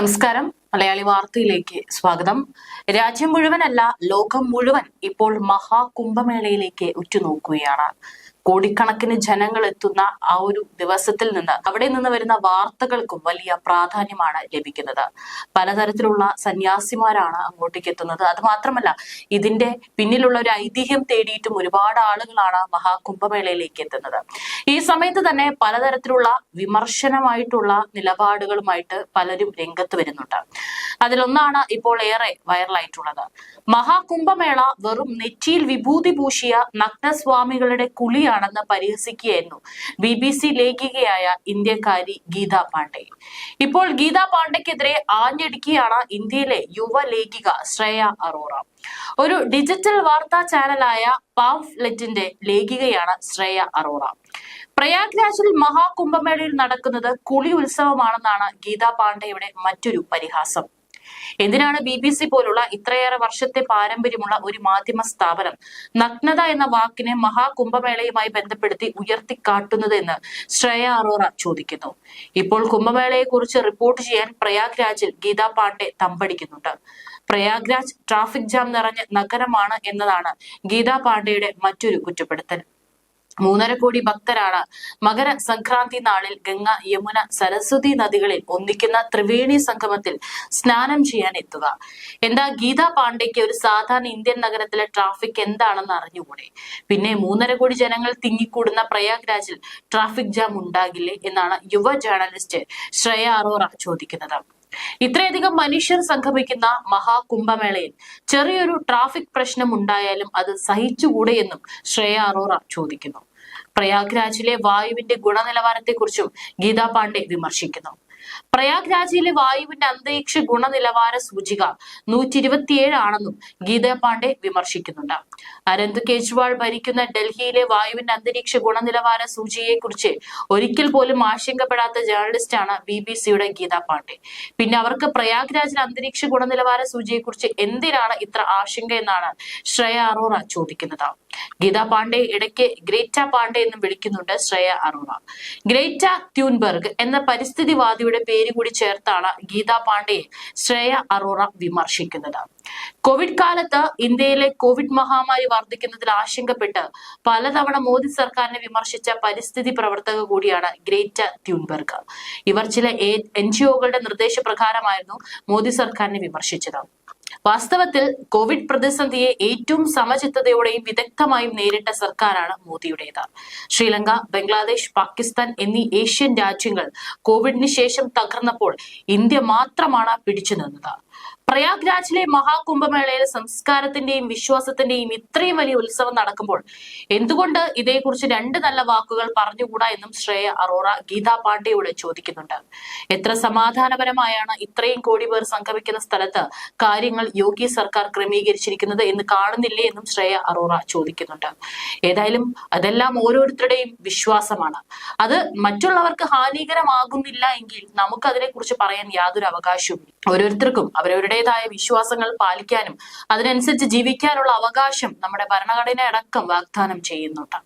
നമസ്കാരം. മലയാളി വാർത്തയിലേക്ക് സ്വാഗതം. രാജ്യം മുഴുവനല്ല ലോകം മുഴുവൻ ഇപ്പോൾ മഹാകുംഭമേളയിലേക്ക് ഉറ്റുനോക്കുകയാണ്. കോടിക്കണക്കിന് ജനങ്ങൾ എത്തുന്ന ആ ഒരു ദിവസത്തിൽ നിന്ന് അവിടെ നിന്ന് വരുന്ന വാർത്തകൾക്കും വലിയ പ്രാധാന്യമാണ് ലഭിക്കുന്നത്. പലതരത്തിലുള്ള സന്യാസിമാരാണ് അങ്ങോട്ടേക്ക് എത്തുന്നത്. അത് മാത്രമല്ല ഇതിന്റെ പിന്നിലുള്ള ഒരു ഐതിഹ്യം തേടിയിട്ടും ഒരുപാട് ആളുകളാണ് മഹാകുംഭമേളയിലേക്ക് എത്തുന്നത്. ഈ സമയത്ത് തന്നെ പലതരത്തിലുള്ള വിമർശനമായിട്ടുള്ള നിലപാടുകളുമായിട്ട് പലരും രംഗത്ത് വരുന്നുണ്ട്. അതിലൊന്നാണ് ഇപ്പോൾ ഏറെ വൈറലായിട്ടുള്ളത്. മഹാകുംഭമേള വെറും നെറ്റിയിൽ വിഭൂതി പൂശിയ നഗ്നസ്വാമികളുടെ കുളിയാണെന്ന് പരിഹസിക്കുകയായിരുന്നു. ബി ബി സി ലേഖികയായ ഇന്ത്യക്കാരി ഗീത പാണ്ഡെ. ഇപ്പോൾ ഗീത പാണ്ഡെക്കെതിരെ ആഞ്ഞടിക്കുകയാണ് ഇന്ത്യയിലെ യുവ ലേഖിക ശ്രേയ അറോറ. ഒരു ഡിജിറ്റൽ വാർത്താ ചാനലായ പാംഫ്ലെറ്റിന്റെ ലേഖികയാണ് ശ്രേയ അറോറ. പ്രയാഗ്രാജിൽ മഹാകുംഭമേളയിൽ നടക്കുന്നത് കുളി ഉത്സവമാണെന്നാണ് ഗീതാ പാണ്ഡെയുടെ മറ്റൊരു പരിഹാസം. എന്തിനാണ് ബി ബി സി പോലുള്ള ഇത്രയേറെ വർഷത്തെ പാരമ്പര്യമുള്ള ഒരു മാധ്യമ സ്ഥാപനം നഗ്നത എന്ന വാക്കിനെ മഹാകുംഭമേളയുമായി ബന്ധപ്പെടുത്തി ഉയർത്തിക്കാട്ടുന്നത് എന്ന് ശ്രേയ അറോറ ചോദിക്കുന്നു. ഇപ്പോൾ കുംഭമേളയെ കുറിച്ച് റിപ്പോർട്ട് ചെയ്യാൻ പ്രയാഗ് രാജിൽ ഗീതാ പാണ്ഡെ തമ്പടിക്കുന്നുണ്ട്. പ്രയാഗ് രാജ് ട്രാഫിക് ജാം നിറഞ്ഞ നഗരമാണ് എന്നതാണ് ഗീതാ പാണ്ഡെയുടെ മറ്റൊരു കുറ്റപ്പെടുത്തൽ. മൂന്നര കോടി ഭക്തരാണ് മകര സംക്രാന്തി നാളിൽ ഗംഗ യമുന സരസ്വതി നദികളിൽ ഒന്നിക്കുന്ന ത്രിവേണി സംഗമത്തിൽ സ്നാനം ചെയ്യാൻ എത്തുക. എന്താ ഗീത പാണ്ഡെക്ക് ഒരു സാധാരണ ഇന്ത്യൻ നഗരത്തിലെ ട്രാഫിക് എന്താണെന്ന് അറിഞ്ഞുകൂടെ? പിന്നെ മൂന്നര കോടി ജനങ്ങൾ തിങ്ങിക്കൂടുന്ന പ്രയാഗ്രാജിൽ ട്രാഫിക് ജാം ഉണ്ടാകില്ലേ എന്നാണ് യുവ ജേർണലിസ്റ്റ് ശ്രേയ അറോറ ചോദിക്കുന്നത്. ഇത്രയധികം മനുഷ്യർ സംഗമിക്കുന്ന മഹാകുംഭമേളയിൽ ചെറിയൊരു ട്രാഫിക് പ്രശ്നം ഉണ്ടായാലും അത് സഹിച്ചുകൂടെ എന്നും ശ്രേയ അറോറ ചോദിക്കുന്നു. പ്രയാഗ്രാജിലെ വായുവിന്റെ ഗുണനിലവാരത്തെക്കുറിച്ചും ഗീതാ പാണ്ഡെ വിമർശിക്കുന്നു. പ്രയാഗ്രാജിലെ വായുവിന്റെ അന്തരീക്ഷ ഗുണനിലവാര സൂചിക നൂറ്റി ഇരുപത്തിയേഴ് ആണെന്നും ഗീത പാണ്ഡെ വിമർശിക്കുന്നുണ്ട്. അരവിന്ദ് കെജ്രിവാൾ ഭരിക്കുന്ന ഡൽഹിയിലെ വായുവിന്റെ അന്തരീക്ഷ ഗുണനിലവാര സൂചികയെ കുറിച്ച് ഒരിക്കൽ പോലും ആശങ്കപ്പെടാത്ത ജേർണലിസ്റ്റാണ് ബി ബി സിയുടെ ഗീതാ പാണ്ഡെ. പിന്നെ അവർക്ക് പ്രയാഗ് രാജിന്റെ അന്തരീക്ഷ ഗുണനിലവാര സൂചിയെ കുറിച്ച് എന്തിനാണ് ഇത്ര ആശങ്ക എന്നാണ് ശ്രേയ അറോറ ചോദിക്കുന്നത്. ഗീതാ പാണ്ഡെ ഇടയ്ക്ക് ഗ്രേറ്റ പാണ്ഡെ എന്നും വിളിക്കുന്നുണ്ട് ശ്രേയ അറോറ. ഗ്രേറ്റ ട്യൂൻബർഗ് എന്ന പരിസ്ഥിതിവാദിയുടെ പേര് കൂടി ചേർത്താണ് ഗീത പാണ്ഡെയെ ശ്രേയ അറോറ വിമർശിക്കുന്നത്. കോവിഡ് കാലത്ത് ഇന്ത്യയിലെ കോവിഡ് മഹാമാരി വർദ്ധിക്കുന്നതിൽ ആശങ്കപ്പെട്ട് പലതവണ മോദി സർക്കാരിനെ വിമർശിച്ച പരിസ്ഥിതി പ്രവർത്തക കൂടിയാണ് ഗ്രേറ്റ ട്യൂൻബർഗ് ഇവർ ചില എൻ ജി ഒകളുടെ നിർദ്ദേശപ്രകാരമായിരുന്നു മോദി സർക്കാരിനെ വിമർശിച്ചത്. വാസ്തവത്തിൽ കോവിഡ് പ്രതിസന്ധിയെ ഏറ്റവും സമചിത്തതയോടെയും വിദഗ്ധമായും നേരിട്ട സർക്കാരാണ് മോദിയുടേത്. ശ്രീലങ്ക ബംഗ്ലാദേശ് പാകിസ്ഥാൻ എന്നീ ഏഷ്യൻ രാജ്യങ്ങൾ കോവിഡിന് ശേഷം തകർന്നപ്പോൾ ഇന്ത്യ മാത്രമാണ് പിടിച്ചു നിന്നത്. പ്രയാഗ്രാജിലെ മഹാകുംഭമേളയിൽ സംസ്കാരത്തിന്റെയും വിശ്വാസത്തിന്റെയും ഇത്രയും വലിയ ഉത്സവം നടക്കുമ്പോൾ എന്തുകൊണ്ട് ഇതേക്കുറിച്ച് രണ്ട് നല്ല വാക്കുകൾ പറഞ്ഞുകൂടാ എന്നും ശ്രേയ അറോറ ഗീതാ പാണ്ഡെയോട് ചോദിക്കുന്നുണ്ട്. എത്ര സമാധാനപരമായാണ് ഇത്രയും കോടി പേർ സംഗമിക്കുന്ന സ്ഥലത്ത് കാര്യങ്ങൾ യോഗി സർക്കാർ ക്രമീകരിച്ചിരിക്കുന്നത് എന്ന് കാണുന്നില്ലേ എന്നും ശ്രേയ അറോറ ചോദിക്കുന്നുണ്ട്. ഏതായാലും അതെല്ലാം ഓരോരുത്തരുടെയും വിശ്വാസമാണ്. അത് മറ്റുള്ളവർക്ക് ഹാനികരമാകുന്നില്ല എങ്കിൽ നമുക്ക് അതിനെക്കുറിച്ച് പറയാൻ യാതൊരു അവകാശവും ഓരോരുത്തർക്കും അവരവരുടേതായ വിശ്വാസങ്ങൾ പാലിക്കാനും അതിനനുസരിച്ച് ജീവിക്കാനുള്ള അവകാശം നമ്മുടെ ഭരണഘടന അടക്കം വാഗ്ദാനം ചെയ്യുന്നുണ്ട്.